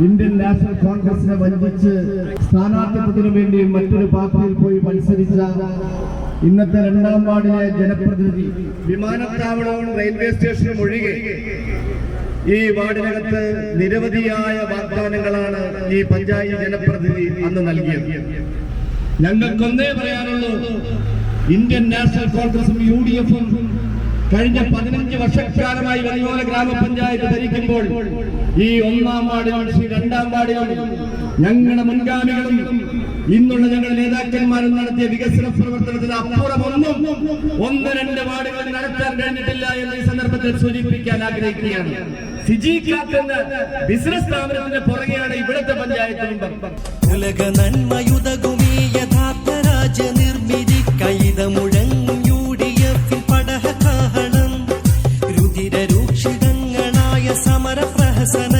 Indian national കോൺഗ്രസിനെ വഞ്ചിച്ച് സ്ഥാനാർത്ഥിത്വത്തിന് വേണ്ടി മറ്റൊരു പാർട്ടിയിൽ പോയി മത്സരിച്ച ഇന്നത്തെ രണ്ടാം വാർഡിലെ ജനപ്രതിനിധി വിമാനത്താവളവും റെയിൽവേ സ്റ്റേഷനും ഒഴികെ ഈ വാർഡിനകത്ത് നിരവധിയായ വാഗ്ദാനങ്ങളാണ് ഈ പഞ്ചായത്ത് ജനപ്രതിനിധി അന്ന് നൽകിയത്. ഞങ്ങൾക്കൊന്നേ പറയാനുള്ളൂ ഇന്ത്യൻ നാഷണൽ കോൺഗ്രസും യു ഡി എഫും കഴിഞ്ഞ പതിനഞ്ച് വർഷക്കാലമായി വലിയോല ഗ്രാമപഞ്ചായത്ത് ഭരിക്കുമ്പോൾ ഈ ഒന്നാം വാർഡിലും ശ്രീ രണ്ടാം വാർഡിലും ഞങ്ങളുടെ മുൻഗാമികളും ഇന്നുള്ള ഞങ്ങളുടെ നേതാക്കന്മാരും നടത്തിയ വികസന പ്രവർത്തനത്തിന് അപ്പുറമൊന്നും ഒന്ന് രണ്ട് വാർഡുകളിൽ നടത്താൻ കഴിഞ്ഞിട്ടില്ല എന്ന് ഈ സന്ദർഭത്തിൽ സൂചിപ്പിക്കാൻ ആഗ്രഹിക്കുകയാണ്. ബിസിനസ് സ്ഥാപനത്തിന്റെ പുറകെയാണ് ഇവിടുത്തെ പഞ്ചായത്ത് ഉലക നന്മയുതകുമീ യഥാർത്ഥ സമര പ്രഹസനങ്ങളില്ല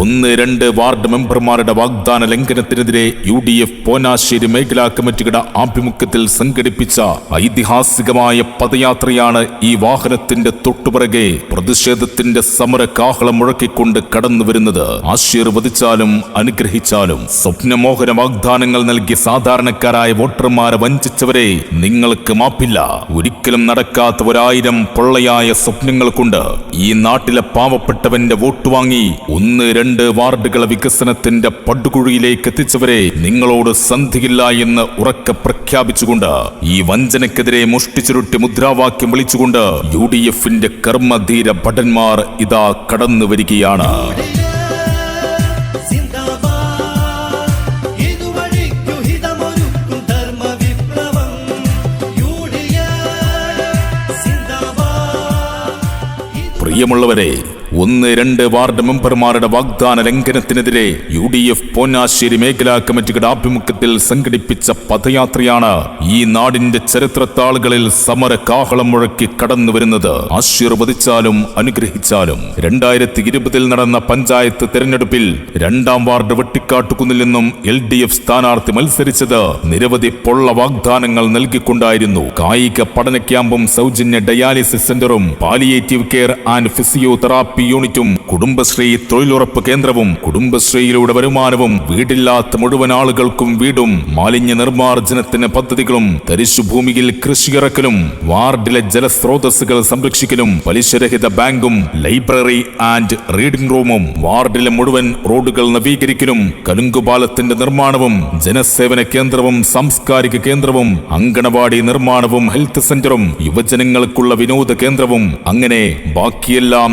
ഒന്ന് രണ്ട് വാർഡ് മെമ്പർമാരുടെ വാഗ്ദാന ലംഘനത്തിനെതിരെ യു ഡി എഫ് പോനാശ്ശേരി മേഖലാ കമ്മിറ്റിയുടെ ആഭിമുഖ്യത്തിൽ സംഘടിപ്പിച്ച ഐതിഹാസികമായ പദയാത്രയാണ് ഈ വാഹനത്തിന്റെ തൊട്ടുപിറകെ പ്രതിഷേധത്തിന്റെ സമര കാഹളം മുഴക്കിക്കൊണ്ട് കടന്നു വരുന്നത്. ആശീർവദിച്ചാലും അനുഗ്രഹിച്ചാലും സ്വപ്നമോഹന വാഗ്ദാനങ്ങൾ നൽകി സാധാരണക്കാരായ വോട്ടർമാരെ വഞ്ചിച്ചവരെ നിങ്ങൾക്ക് മാപ്പില്ല. ഒരിക്കലും നടക്കാത്ത ഒരായിരം പൊള്ളയായ സ്വപ്നങ്ങൾ കൊണ്ട് ഈ നാട്ടിലെ പാവപ്പെട്ടവന്റെ വോട്ട് വാങ്ങി ഒന്ന് രണ്ട് വാർഡുകളെ വികസനത്തിന്റെ പടുകുഴിയിലേക്ക് എത്തിച്ചവരെ നിങ്ങളോട് സന്ധിയില്ല എന്ന് ഉറക്കെ പ്രഖ്യാപിച്ചുകൊണ്ട് ഈ വഞ്ചനക്കെതിരെ മുഷ്ടിച്ചുരുട്ടി മുദ്രാവാക്യം വിളിച്ചുകൊണ്ട് യു ഡി എഫിന്റെ കർമ്മധീര ഭടന്മാർ ഇതാ കടന്നു വരികയാണ്. പ്രിയമുള്ളവരെ ഒന്ന് രണ്ട് വാർഡ് മെമ്പർമാരുടെ വാഗ്ദാന ലംഘനത്തിനെതിരെ യു ഡി എഫ് പോന്നാശ്ശേരി മേഖലാ കമ്മിറ്റിയുടെ ആഭിമുഖ്യത്തിൽ സംഘടിപ്പിച്ച പദയാത്രയാണ് ഈ നാടിന്റെ ചരിത്രത്താളുകളിൽ സമര കാഹളം മുഴക്കി കടന്നു വരുന്നത്. ആശീർവദിച്ചാലും അനുഗ്രഹിച്ചാലും. രണ്ടായിരത്തി ഇരുപതിൽ നടന്ന പഞ്ചായത്ത് തെരഞ്ഞെടുപ്പിൽ രണ്ടാം വാർഡ് വെട്ടിക്കാട്ടുകുന്നിൽ നിന്നും എൽ ഡി എഫ് സ്ഥാനാർത്ഥി മത്സരിച്ചത് നിരവധി പൊള്ള വാഗ്ദാനങ്ങൾ നൽകിക്കൊണ്ടായിരുന്നു. കായിക പഠന ക്യാമ്പും സൗജന്യ ഡയാലിസിസ് സെന്ററും പാലിയേറ്റീവ് കെയർ ആൻഡ് ഫിസിയോതെറാപ്പി യൂണിറ്റും കുടുംബശ്രീ തൊഴിലുറപ്പ് കേന്ദ്രവും കുടുംബശ്രീയിലൂടെ വരുമാനവും വീടില്ലാത്ത മുഴുവൻ ആളുകൾക്കും വീടും മാലിന്യ നിർമ്മാർജനത്തിന് പദ്ധതികളും തരിശുഭൂമിയിൽ കൃഷിയിറക്കലും വാർഡിലെ ജലസ്രോതസ്സുകൾ സംരക്ഷിക്കലും പലിശരഹിത ബാങ്കും ലൈബ്രറി ആൻഡ് റീഡിംഗ് റൂമും വാർഡിലെ മുഴുവൻ റോഡുകൾ നവീകരിക്കലും കലുങ്കുപാലത്തിന്റെ നിർമ്മാണവും ജനസേവന കേന്ദ്രവും സാംസ്കാരിക കേന്ദ്രവും അങ്കണവാടി നിർമ്മാണവും ഹെൽത്ത് സെന്ററും യുവജനങ്ങൾക്കുള്ള വിനോദ കേന്ദ്രവും അങ്ങനെ ബാക്കിയെല്ലാം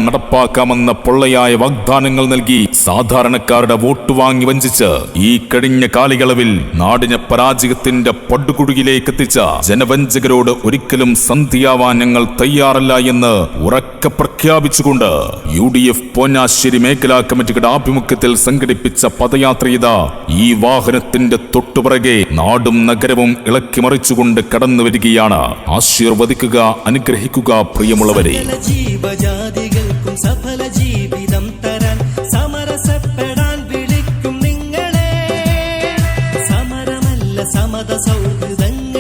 നടപ്പാക്കാമെന്ന പൊള്ളയായ വാഗ്ദാനങ്ങൾ നൽകി സാധാരണക്കാരുടെ വോട്ട് വാങ്ങി വഞ്ചിച്ച് ഈ കഴിഞ്ഞ കാലയളവിൽ നാടിനെ പരാജയത്തിന്റെ പടുകുഴിയിലേക്ക് എത്തിച്ച ജനവഞ്ചകരോട് ഒരിക്കലും സന്ധിയാവാൻ ഞങ്ങൾ തയ്യാറല്ല എന്ന് ഉറക്കെ പ്രഖ്യാപിച്ചുകൊണ്ട് യു ഡി എഫ് പോന്നാശ്ശേരി മേഖലാ കമ്മിറ്റിയുടെ ആഭിമുഖ്യത്തിൽ സംഘടിപ്പിച്ച പദയാത്രയിത ഈ വാഹനത്തിന്റെ തൊട്ടുപിറകെ നാടും നഗരവും ഇളക്കി മറിച്ചുകൊണ്ട് കടന്നു വരികയാണ് ആശീർവദിക്കുക അനുഗ്രഹിക്കുക പ്രിയമുള്ളവരെ. സകല ജീവജാതികൾക്കും സഫല ജീവിതം തരാൻ സമരസപ്പെടാൻ വിളിക്കും നിങ്ങളെ. സമരമല്ല സമത സൗഹൃദങ്ങളേറ്റു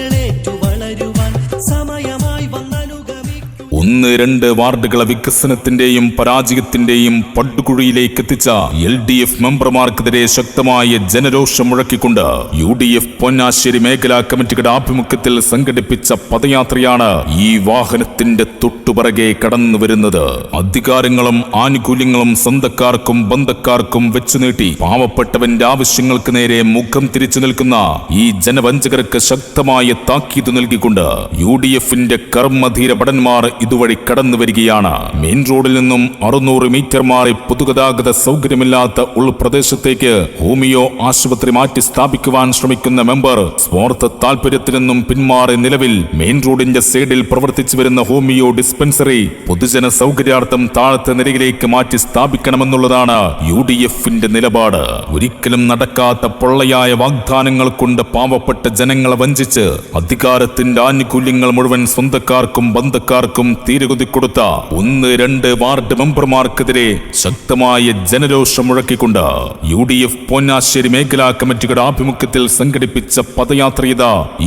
ഒന്ന് രണ്ട് വാർഡുകളെ വികസനത്തിന്റെയും പരാജയത്തിന്റെയും പടുകുഴിയിലേക്ക് എത്തിച്ച എൽ ഡി എഫ് മെമ്പർമാർക്കെതിരെ ശക്തമായ ജനരോഷം മുഴക്കിക്കൊണ്ട് യു ഡി എഫ് പൊന്നാശ്ശേരി മേഖലാ കമ്മിറ്റിയുടെ ആഭിമുഖ്യത്തിൽ സംഘടിപ്പിച്ച പദയാത്രയാണ് ഈ വാഹനത്തിന്റെ തൊട്ടുപിറകെ കടന്നു വരുന്നത് അധികാരങ്ങളും ആനുകൂല്യങ്ങളും സ്വന്തക്കാർക്കും ബന്ധക്കാർക്കും വെച്ചു നീട്ടി പാവപ്പെട്ടവന്റെ ആവശ്യങ്ങൾക്ക് നേരെ മുഖം തിരിച്ചു നിൽക്കുന്ന ഈ ജനവഞ്ചകർക്ക് ശക്തമായ താക്കീത് നൽകിക്കൊണ്ട് യു ഡി എഫിന്റെ കർമ്മധീര ഭടന്മാർ ഇതുവഴി കടന്നു വരികയാണ്. മെയിൻ റോഡിൽ നിന്നും അറുന്നൂറ് മീറ്റർ മാറി പൊതുഗതാഗത സൗകര്യമില്ലാത്ത ഉൾപ്രദേശത്തേക്ക് ഹോമിയോ ആശുപത്രി മാറ്റി സ്ഥാപിക്കുവാൻ ശ്രമിക്കുന്ന മെമ്പർ സ്വാർത്ഥ താല്പര്യത്തിൽ നിന്നും പിന്മാറി നിലവിൽ മെയിൻ റോഡിന്റെ സൈഡിൽ പ്രവർത്തിച്ചു വരുന്ന ഹോമിയോ ഡിസ്പെൻസറി പൊതുജന സൗകര്യാർത്ഥം താഴത്തെ നിലയിലേക്ക് മാറ്റി സ്ഥാപിക്കണമെന്നുള്ളതാണ് യു ഡി എഫിന്റെ നിലപാട്. ഒരിക്കലും നടക്കാത്ത പൊള്ളയായ വാഗ്ദാനങ്ങൾ കൊണ്ട് പാവപ്പെട്ട ജനങ്ങളെ വഞ്ചിച്ച് അധികാരത്തിന്റെ ആനുകൂല്യങ്ങൾ മുഴുവൻ സ്വന്തക്കാർക്കും ബന്ധക്കാർക്കും തീരുകുതി കൊടുത്ത ഒന്ന് രണ്ട് വാർഡ് മെമ്പർമാർക്കെതിരെ ശക്തമായ ജനരോഷം മുഴക്കിക്കൊണ്ട് യു ഡി എഫ് പൊന്നാശ്ശേരി മേഖലാ കമ്മിറ്റിയുടെ ആഭിമുഖ്യത്തിൽ സംഘടിപ്പിച്ച പദയാത്രയിത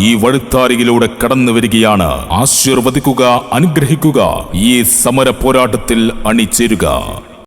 ഈ വഴുത്താരിയിലൂടെ കടന്നു വരികയാണ്. ആശീർവദിക്കുക അനുഗ്രഹിക്കുക ഈ സമര പോരാട്ടത്തിൽ അണിചേരുക.